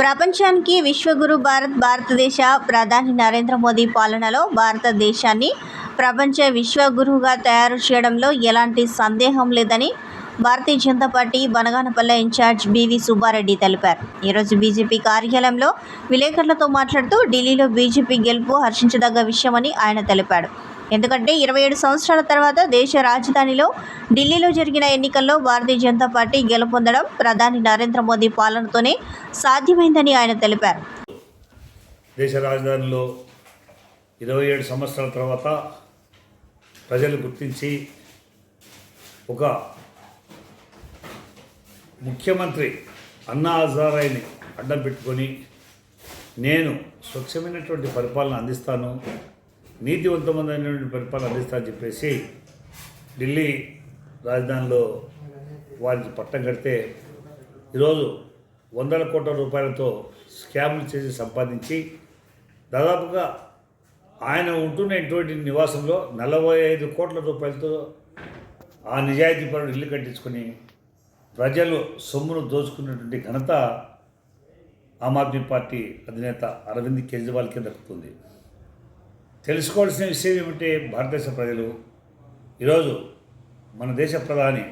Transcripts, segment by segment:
ప్రపంచానికి విశ్వగురు భారత్ భారతదేశ ప్రధాని నరేంద్ర మోదీ పాలనలో భారతదేశాన్ని ప్రపంచ విశ్వగురువుగా తయారు చేయడంలో ఎలాంటి సందేహం లేదని భారతీయ జనతా పార్టీ బనగానపల్లె ఇన్ఛార్జ్ బివి సుబ్బారెడ్డి తెలిపారు. ఈరోజు బీజేపీ కార్యాలయంలో విలేకరులతో మాట్లాడుతూ ఢిల్లీలో బీజేపీ గెలుపు హర్షించదగ్గ విషయమని ఆయన తెలిపాడు. ఎందుకంటే ఇరవై ఏడు సంవత్సరాల తర్వాత దేశ రాజధానిలో ఢిల్లీలో జరిగిన ఎన్నికల్లో భారతీయ జనతా పార్టీ గెలుపొందడం ప్రధాని నరేంద్ర మోదీ పాలనతోనే సాధ్యమైందని ఆయన తెలిపారు. దేశ రాజధానిలో ఇరవై ఏడు సంవత్సరాల తర్వాత ప్రజలు గుర్తించి ఒక ముఖ్యమంత్రి అన్నా హజారాయిని అడ్డం పెట్టుకొని నేను స్వచ్ఛమైనటువంటి పరిపాలన అందిస్తాను నీతివంతమైనటువంటి పరిపాలన అందిస్తా అని చెప్పేసి ఢిల్లీ రాజధానిలో వారికి పట్టం కడితే ఈరోజు వందల కోట్ల రూపాయలతో స్కామ్లు చేసి సంపాదించి దాదాపుగా ఆయన ఉంటున్నటువంటి నివాసంలో నలభై ఐదు కోట్ల రూపాయలతో ఆ నిజాయితీ నిజాయితీపరుడు ఇల్లు కట్టించుకొని ప్రజలు సొమ్మును దోచుకున్నటువంటి ఘనత ఆమ్ ఆద్మీ పార్టీ అధినేత అరవింద్ కేజ్రీవాల్కి దక్కుతుంది తెలుసుకోవాల్సిన విషయం ఏమిటంటే భారతదేశ ప్రజలు ఈరోజు మన దేశ ప్రధాని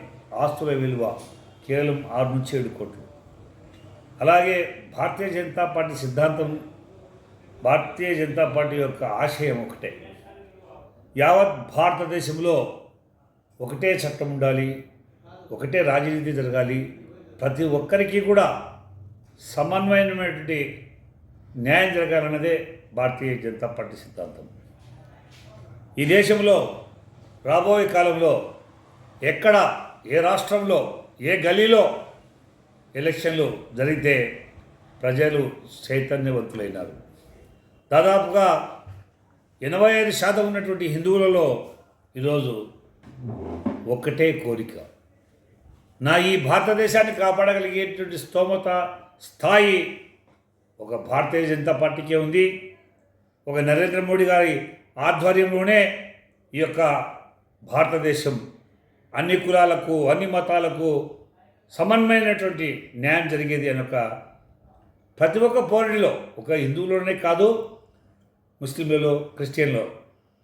ఆస్తుల విలువ కేవలం ఆరు నుంచి ఏడు కోట్లు. అలాగే భారతీయ జనతా పార్టీ సిద్ధాంతం భారతీయ జనతా పార్టీ యొక్క ఆశయం ఒకటే. యావత్ భారతదేశంలో ఒకటే చట్టం ఉండాలి ఒకటే రాజనీతి జరగాలి. ప్రతి ఒక్కరికి కూడా సమన్వయమైనటువంటి న్యాయం జరగాలన్నదే భారతీయ జనతా పార్టీ సిద్ధాంతం. ఈ దేశంలో రాబోయే కాలంలో ఎక్కడ ఏ రాష్ట్రంలో ఏ గలీలో ఎలక్షన్లు జరిగితే ప్రజలు చైతన్యవంతులైనారు. దాదాపుగా ఎనభై ఐదు శాతం ఉన్నటువంటి హిందువులలో ఈరోజు ఒక్కటే కోరిక. నా ఈ భారతదేశాన్ని కాపాడగలిగేటువంటి స్తోమత స్థాయి ఒక భారతీయ జనతా పార్టీకే ఉంది. ఒక నరేంద్ర మోడీ గారి ఆధ్వర్యంలోనే ఈ యొక్క భారతదేశం అన్ని కులాలకు అన్ని మతాలకు సమన్వయమైనటువంటి న్యాయం జరిగేది అని ఒక ప్రతి ఒక్క పౌరుడిలో ఒక హిందువులోనే కాదు ముస్లింలలో క్రిస్టియన్లో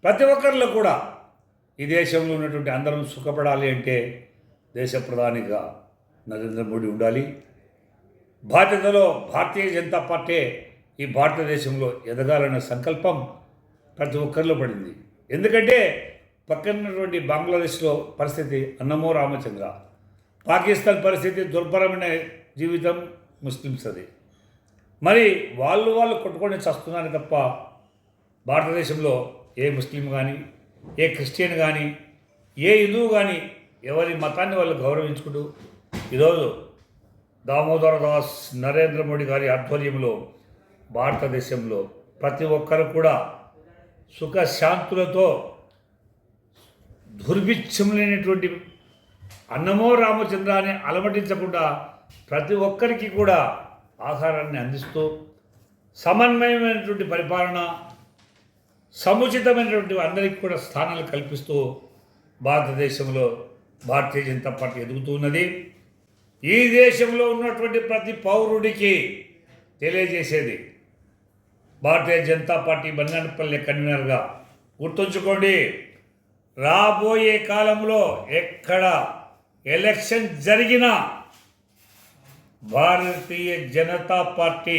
ప్రతి ఒక్కరిలో కూడా ఈ దేశంలో ఉన్నటువంటి అందరం సుఖపడాలి అంటే దేశ ప్రధానిగా నరేంద్ర మోడీ ఉండాలి. బాధ్యతలో భారతీయ జనతా పార్టీ ఈ భారతదేశంలో ఎదగాలన్న సంకల్పం ప్రతి ఒక్కరిలో పడింది. ఎందుకంటే పక్కనటువంటి బంగ్లాదేశ్లో పరిస్థితి అన్నమో రామచంద్ర. పాకిస్తాన్ పరిస్థితి దుర్భరమైన జీవితం ముస్లిమ్స్ అది. మరి వాళ్ళు వాళ్ళు కొట్టుకొని చస్తున్నారు తప్ప భారతదేశంలో ఏ ముస్లిం కానీ ఏ క్రిస్టియన్ కానీ ఏ హిందువు కానీ ఎవరి మతాన్ని వాళ్ళు గౌరవించుకుంటూ ఈరోజు దామోదర దాస్ నరేంద్ర మోడీ గారి ఆధ్వర్యంలో భారతదేశంలో ప్రతి ఒక్కరు కూడా సుఖశాంతులతో దుర్భిక్షము లేనటువంటి అన్నమో రామచంద్ర అని అలమటించకుండా ప్రతి ఒక్కరికి కూడా ఆహారాన్ని అందిస్తూ సమన్వయమైనటువంటి పరిపాలన సముచితమైనటువంటి అందరికీ కూడా స్థానాలు కల్పిస్తూ భారతదేశంలో భారతీయ జనతా పార్టీ ఎదుగుతూ ఉన్నది. ఈ దేశంలో ఉన్నటువంటి ప్రతి పౌరుడికి తెలియజేసేది భారతీయ జనతా పార్టీ బంగానపల్లి కన్వీనర్గా గుర్తుంచుకోండి రాబోయే కాలంలో ఎక్కడ ఎలక్షన్ జరిగినా భారతీయ జనతా పార్టీ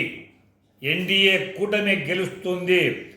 ఎన్డీఏ కూటమి గెలుస్తుంది.